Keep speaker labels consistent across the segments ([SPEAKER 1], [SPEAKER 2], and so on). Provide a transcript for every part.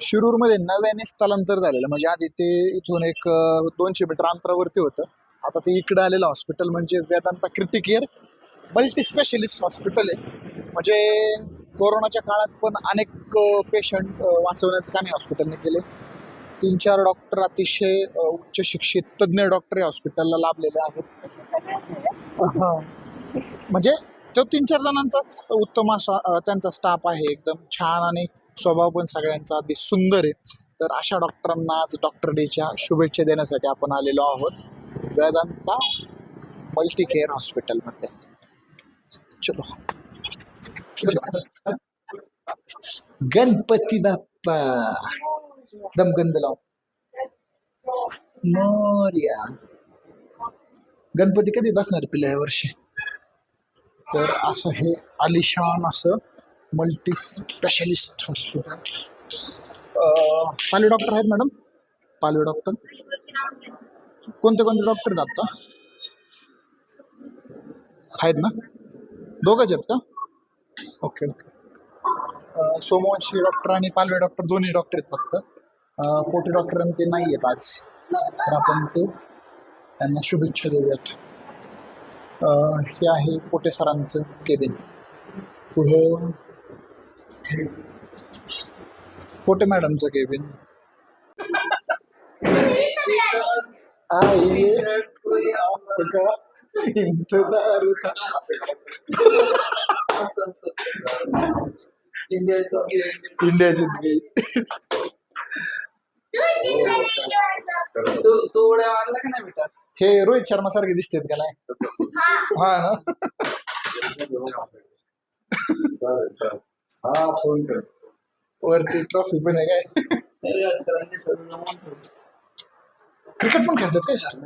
[SPEAKER 1] शिरूरमध्ये नव्याने स्थलांतर झालेलं. म्हणजे आधी ते इथून एक दोनशे मीटर अंतरावरती होतं. आता ते इकडे आलेलं हॉस्पिटल म्हणजे Vedanta Criticare multi specialist hospital आहे. म्हणजे कोरोनाच्या काळात पण अनेक पेशंट वाचवण्याचं काम हॉस्पिटलने केले तीन चार डॉक्टर अतिशय उच्च शिक्षित तज्ज्ञ डॉक्टर या हॉस्पिटलला लाभलेले आहेत. म्हणजे तो तीन चार जणांचाच उत्तम असा त्यांचा स्टाफ आहे. एकदम छान आणि स्वभाव पण सगळ्यांचा अगदी सुंदर आहे. तर अशा डॉक्टरांना आज डॉक्टर डेच्या शुभेच्छा देण्यासाठी आपण आलेलो आहोत. वेदांता मल्टी केअर हॉस्पिटलमध्ये चलो. गणपती बाप्पा. दमगंध लाव. मोर्या. गणपती कधी बसणार पिल्या या वर्षी? तर असं हे आलिशान असं multi specialist hospital Palvi doctor आहेत मॅडम पालवी डॉक्टर कोणते कोणते डॉक्टर आहेत आत्ता आहेत ना? दोघंच आहेत का? ओके ओके सोमवंशी डॉक्टर आणि पालवे डॉक्टर दोन्ही डॉक्टर आहेत फक्त. पोटे डॉक्टर आणि ते नाही आहेत आज. तर आपण ते त्यांना शुभेच्छा देऊयात. हे आहे पोटे सरांचं केबिन. पुढं पोटे मॅडमचं केबिन. इंडिया जीत गई.
[SPEAKER 2] तू तू उड्या मारला का नाही बेटा?
[SPEAKER 1] हे रोहित शर्मा सारखे दिसतात का नाही? हा ना?
[SPEAKER 3] हा फोन कर
[SPEAKER 1] वरती ट्रॉफी पण आहे काय. क्रिकेट पण खेळतात काय सर.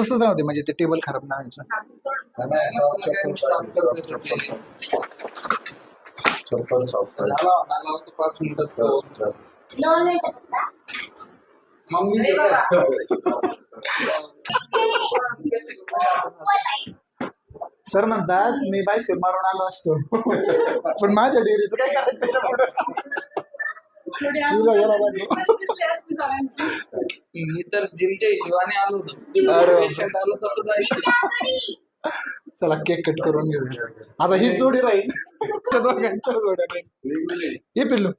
[SPEAKER 1] तसंच राहते म्हणजे ते टेबल खराब नाही व्हायचं.
[SPEAKER 2] पाच मिनिटात मम्मी
[SPEAKER 1] सर म्हणतात मी बायसेप मारून आलो असतो. पण माझ्या डिग्रीचं काय करायचं.
[SPEAKER 2] मी तर जिमच्या हिशोबाने आलो होतो. पेशंट आलो तसं जायचं.
[SPEAKER 1] चला केक कट करून घेऊया. आता ही जोडी राहील. त्या दोघांच्या जोड्या हे पिल्लू.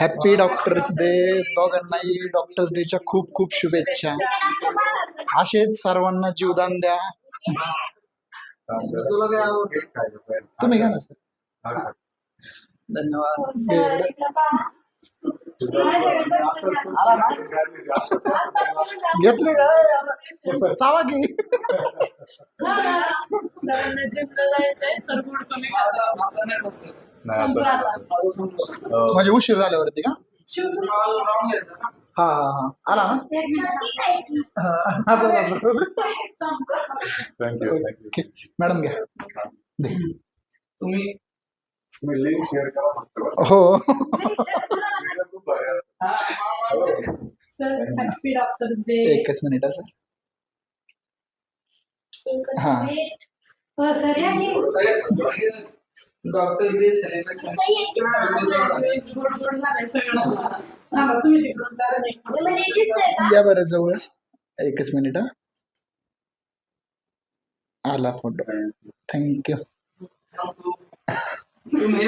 [SPEAKER 1] हॅपी डॉक्टर्स डे दोघांनाही डॉक्टर्स डेच्या खूप खूप शुभेच्छा. असेच सर्वांना जीवदान द्या. तुम्ही घ्या ना सर
[SPEAKER 2] धन्यवाद.
[SPEAKER 1] घेतले काय सर चावा की.
[SPEAKER 2] संपलं.
[SPEAKER 1] म्हणजे उशीर झाल्यावरती का. हा हा हा. आला ना? हा.
[SPEAKER 3] थँक्यू.
[SPEAKER 1] मॅडम घ्या.
[SPEAKER 2] तुम्ही
[SPEAKER 3] तुम्ही लिंक शेअर करा
[SPEAKER 1] हो
[SPEAKER 3] खूप भारी आहे.
[SPEAKER 2] हा, मा- मा-
[SPEAKER 4] सर हॅपी डॉक्टर्स डे
[SPEAKER 1] एकच मिनिट असं हा.
[SPEAKER 4] हो सर या की.
[SPEAKER 2] डॉक्टर
[SPEAKER 4] हा जरा नीट.
[SPEAKER 1] या बरं जवळ. एकच मिनिट हा. आला फोटो थँक्यू
[SPEAKER 2] तुम्ही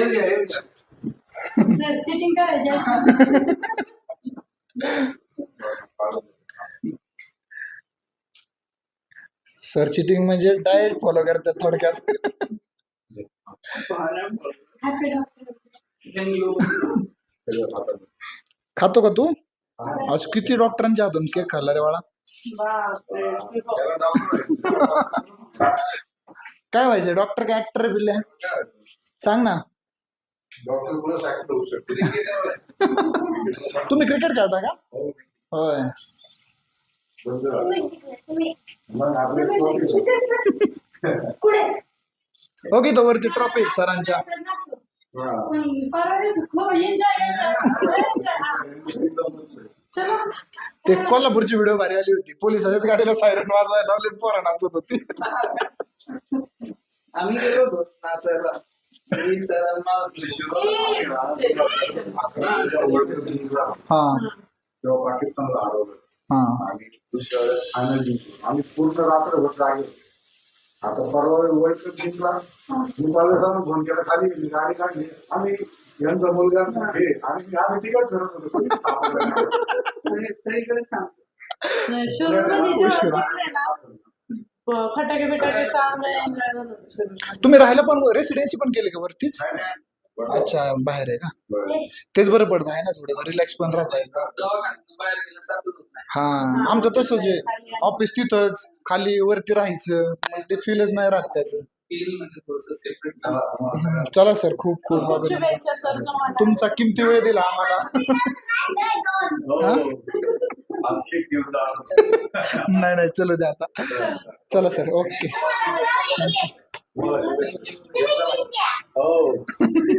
[SPEAKER 4] सर चिटिंग करायची.
[SPEAKER 1] सर चिटिंग म्हणजे डाएट फॉलो करतात थोडक्यात. खातो का तू आज किती डॉक्टरांच्या हातून केक खाल्ला रे बाळा काय व्हायचं डॉक्टर काय ऍक्टर बिल्ले
[SPEAKER 3] काय?
[SPEAKER 1] सांग ना तुम्ही क्रिकेट खेळता का?
[SPEAKER 3] हो.
[SPEAKER 1] होय. ओके तो वरती ट्रॉफी सरांच्या.
[SPEAKER 3] हा.
[SPEAKER 1] ते कोल्हापूरची व्हिडिओ भारी आली होती. पोलिसाच्याच गाडीला सायरन वाजवायला लावले पोरा नाचत होती
[SPEAKER 2] आम्ही गेलो होतो नाचायला.
[SPEAKER 1] हा
[SPEAKER 3] तेव्हा पाकिस्तानला हरवलं
[SPEAKER 1] हा
[SPEAKER 3] आणि दुसऱ्या वेळेस फायनल जिंकलो आम्ही पूर्ण रात्रभर जागे होतो. आता परवा वर्ल्ड कप जिंकला मी पाकिस्तान फ़ोन केला खाली गाडी काढली आम्ही यांचा मुलगा हे आणि आम्ही तिकडे फिरत होतो कोणीच सापडलं नाही.
[SPEAKER 2] सगळीकडे सांगतो
[SPEAKER 4] शोरूममध्ये जेव्हा
[SPEAKER 1] उशिरा.
[SPEAKER 4] सोडले ना, प- फटाके बिटाके चांगलं.
[SPEAKER 1] तुम्ही राहायला पण रेसिडेन्सी पण केली का वरतीच. अच्छा बाहेर आहे का?
[SPEAKER 3] बरं.
[SPEAKER 1] तेच बरं पडतं आहे ना थोडं. रिलॅक्स पण राहता येतं. हा आमचं तसंच आहे. ऑफिस तिथंच खाली वरती राहायचं ते फीलच नाही राहत त्याचं.
[SPEAKER 2] म्हणजे थोडस सेपरेट
[SPEAKER 3] चला,
[SPEAKER 1] सर खूप खूप अभिनंदन. तुमचा किमती वेळ दिला आम्हाला. हा?
[SPEAKER 3] जा.
[SPEAKER 1] नाही नाही चलो द्या आता.
[SPEAKER 3] Salazar, ok.